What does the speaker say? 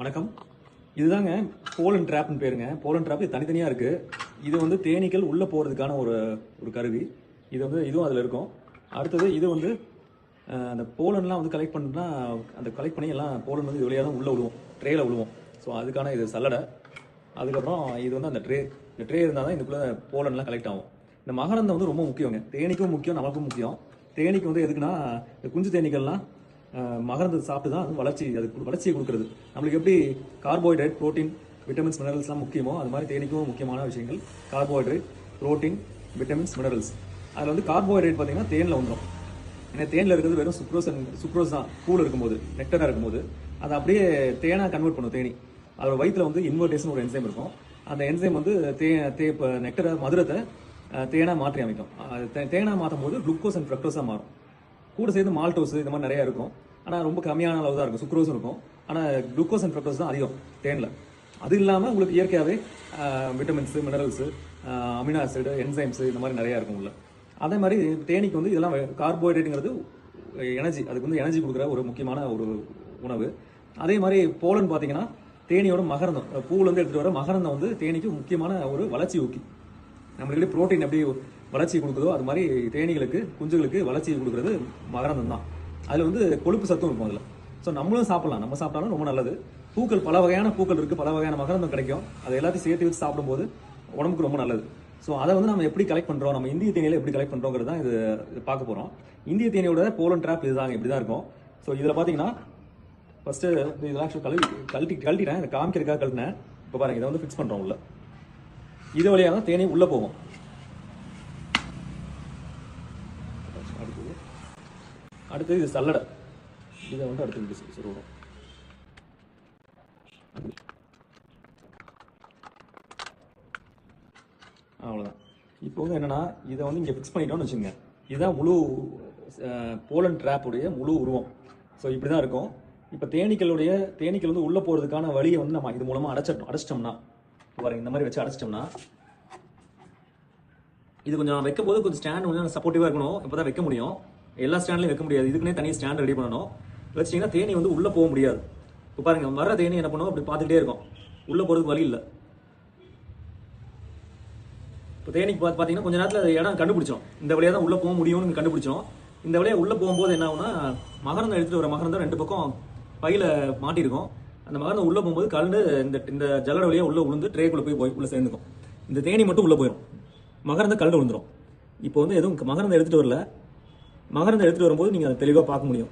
வணக்கம். இதுதாங்க போலன் ட்ராப்னு பேருங்க. போலன் ட்ராப் இது தனித்தனியாக இருக்குது இது வந்து தேனீக்கள் உள்ளே போகிறதுக்கான ஒரு ஒரு கருவி. இது வந்து இதுவும் அதில் இருக்கும். அடுத்தது இது வந்து அந்த போலன்லாம் வந்து கலெக்ட் பண்ணா அந்த கலெக்ட் பண்ணி எல்லாம் போலன் வந்து இது வழியாக தான் உள்ளே விழுவோம் ட்ரேயில் விழுவோம் ஸோ அதுக்கான இது சல்லடை. அதுக்கப்புறம் இது வந்து அந்த ட்ரே இந்த ட்ரே இருந்தால் தான் இதுக்குள்ளே போலன்லாம் கலெக்ட் ஆகும். இந்த மகரந்தம் வந்து ரொம்ப முக்கியங்க. தேனிக்கும் முக்கியம் நமக்கும் முக்கியம். தேனிக்கு வந்து எதுக்குன்னா இந்த குஞ்சு தேனீக்கள்லாம் மகர்ந்து சாப்பிட்டு தான் அது வளர்ச்சி அது வளர்ச்சியை கொடுக்குறது. நம்மளுக்கு எப்படி கார்போஹைட்ரேட் புரோட்டீன் விட்டமின்ஸ் மினரல்ஸ்லாம் முக்கியமோ அது மாதிரி தேனீக்கும் முக்கியமான விஷயங்கள். கார்போஹைட்ரேட் புரோட்டீன் விட்டமின்ஸ் மினரல்ஸ் அதில் வந்து கார்போஹைட்ரேட் பார்த்தீங்கன்னா தேனில் வந்துடும் ஏன்னா தேனில் இருக்கிறது வெறும் சுக்ரோஸ் சுக்ரோஸ் தான். கூழ் இருக்கும்போது நெக்டராக இருக்கும்போது. அதை அப்படியே தேனாக கன்வெர்ட் பண்ணும் தேனி. அதோட வயிற்றில் வந்து இன்வெர்டேஷன் ஒரு என்சைம் இருக்கும். அந்த என்சைம் வந்து தே தே இப்போ நெக்டரை மதுரத்தை தேனாக மாற்றி அமைக்கும். தேனாக தேனா மாற்றும் போது குளுக்கோஸ் அண்ட் ஃப்ரக்டோஸாக மாறும். கூட சேர்ந்து மால்டோஸ் இந்த மாதிரி நிறைய இருக்கும். ஆனால் ரொம்ப கம்மியான அளவு தான் இருக்கும். சுக்ரோஸ் இருக்கும். ஆனால் குளுக்கோஸ் அண்ட் ஃப்ரக்டோஸ் தான் அதிகம் தேனில். அது இல்லாமல் உங்களுக்கு இயற்கையாகவே vitamins minerals amino acid enzymes இந்த மாதிரி நிறையா இருக்கும் உள்ள. அதே மாதிரி தேனிக்கு வந்து இதெல்லாம் கார்போஹைட்ரேட்டுங்கிறது எனர்ஜி அதுக்கு வந்து எனர்ஜி கொடுக்குற ஒரு முக்கியமான ஒரு உணவு. அதே மாதிரி போலன் பார்த்தீங்கன்னா தேனியோட மகரந்தம் பூவிலேருந்து எடுத்துகிட்டு வர மகரந்தம் வந்து தேனிக்கு முக்கியமான ஒரு வளர்ச்சி ஊக்கி. நம்மளுக்கு புரோட்டீன் எப்படி வளர்ச்சி கொடுக்குதோ அது மாதிரி தேனீகளுக்கு குஞ்சுகளுக்கு வளர்ச்சி கொடுக்குறது மகரந்தம் தான் அதில் வந்து கொழுப்பு சத்தும் இருக்கும் அதில். ஸோ நம்மளும் சாப்பிடலாம். நம்ம சாப்பிட்டாலும் ரொம்ப நல்லது. பூக்கள் பல வகையான பூக்கள் இருக்குது பல வகையான மகரந்தம் கிடைக்கும். அதை எல்லாத்தையும் சேர்த்து வச்சு சாப்பிடும்போது உடம்புக்கு ரொம்ப நல்லது. ஸோ அதை வந்து நம்ம எப்படி கலெக்ட் பண்ணுறோம் நம்ம இந்திய தேனியில் எப்படி கலெக்ட் பண்ணுறோங்கிறது தான் இது இது பார்க்க போகிறோம் இந்திய தேனியோட போலன் ட்ராப் இதுதாங்க இப்படி தான் இருக்கும். ஸோ இதில் பார்த்தீங்கன்னா ஃபஸ்ட்டு இதெல்லாம் ஆக்சுவல் கழட்டி கழட்டி கழட்டிட்டேன். இதை காமிக்கிறதுக்காக கழட்டினேன். இப்போ பாருங்க இதை வந்து ஃபிக்ஸ் பண்ணுறோம் உள்ள. இது வழியாக தான் தேனி உள்ளே போகும் அடுத்தது அடுத்தது இது சல்லடை. இதை வந்து அடுத்து இப்படி சொ- அவ்வளோதான் இப்போ வந்து என்னன்னா இதை வந்து இங்கே ஃபிக்ஸ் பண்ணிட்டோம்னு வச்சுங்க இதுதான் முழு போலண்ட் ட்ராப்புடைய முழு உருவம். ஸோ இப்படி தான் இருக்கும். இப்போ தேனீக்களுடைய தேனீக்கள் வந்து உள்ளே போகிறதுக்கான வழியை வந்து நம்ம இது மூலமாக அடைச்சிட்டோம் அடைச்சிட்டோம்னா பாருங்க இந்த மாதிரி வச்சு அடைச்சிட்டோம்னா இது கொஞ்சம் வைக்கும் போது கொஞ்சம் ஸ்டாண்ட் கொஞ்சம் சப்போர்ட்டிவாக இருக்கணும். இப்போ தான் வைக்க முடியும். எல்லா ஸ்டாண்ட்லையும் வைக்க முடியாது. இதுக்குன்னே தனி ஸ்டாண்ட் ரெடி பண்ணணும். வச்சிங்கன்னா தேனி வந்து உள்ளே போக முடியாது. இப்போ பாருங்க வர்ற தேனி என்ன பண்ணுவோம் அப்படி பார்த்துக்கிட்டே இருக்கும். உள்ளே போகிறதுக்கு வழி இல்லை. இப்போ தேனிக்கு பார்த்து பார்த்தீங்கன்னா கொஞ்ச நேரத்தில் இடம் கண்டுபிடிச்சோம் இந்த வழியாக தான் உள்ளே போக முடியும்னு கண்டுபிடிச்சோம் இந்த வழியாக உள்ளே போகும்போது என்ன ஆகுனா மகரந்தம் எடுத்துகிட்டு வர மகரந்தம் ரெண்டு பக்கம் பையில் மாட்டியிருக்கோம் அந்த மகரந்தம் உள்ளே போகும்போது கலந்து இந்த இந்த ஜல்லட வழியாக உள்ளே விழுந்து ட்ரேக்குள்ளே போய் போய் உள்ளே சேர்ந்துக்கும். இந்த தேனி மட்டும் உள்ளே போயிடும் மகரந்தம் கலந்து விழுந்துரும் இப்போ வந்து எதுவும் மகரந்தம் எடுத்துகிட்டு வரல. மகரந்த எடுத்துகிட்டு வரும்போது நீங்கள் அதை தெளிவாக பார்க்க முடியும்.